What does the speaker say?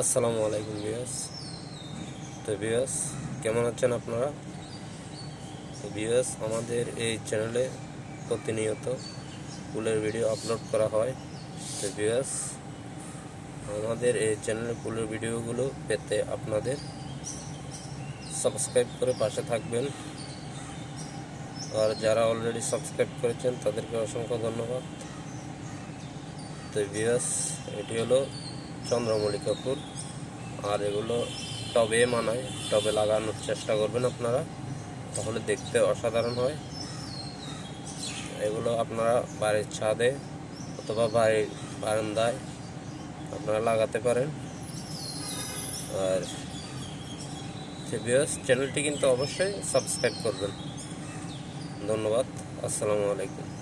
আসসালামু আলাইকুম বিয়াস তো বিয়াস কেমন আছেন আপনারা? বিয়াস আমাদের এই চ্যানেলে প্রতিনিয়ত পুলের ভিডিও আপলোড করা হয়। তো বিয়াস আমাদের এই চ্যানেলে ফুলের ভিডিওগুলো পেতে আপনাদের সাবস্ক্রাইব করে পাশে থাকবেন। আর যারা অলরেডি সাবস্ক্রাইব করেছেন, তাদেরকে অসংখ্য ধন্যবাদ। তো বিয়াস এটি হলো চন্দ্রমল্লিকা ফুল আর এগুলো টবে মানায়, টবে লাগানোর চেষ্টা করবেন আপনারা, তাহলে দেখতে অসাধারণ হয়। এগুলো আপনারা বাড়ির ছাদে অথবা বাড়ির বারান্দায় আপনারা লাগাতে পারেন। আর বিয়াস চ্যানেলটি কিন্তু অবশ্যই সাবস্ক্রাইব করবেন। ধন্যবাদ, আসসালামু আলাইকুম।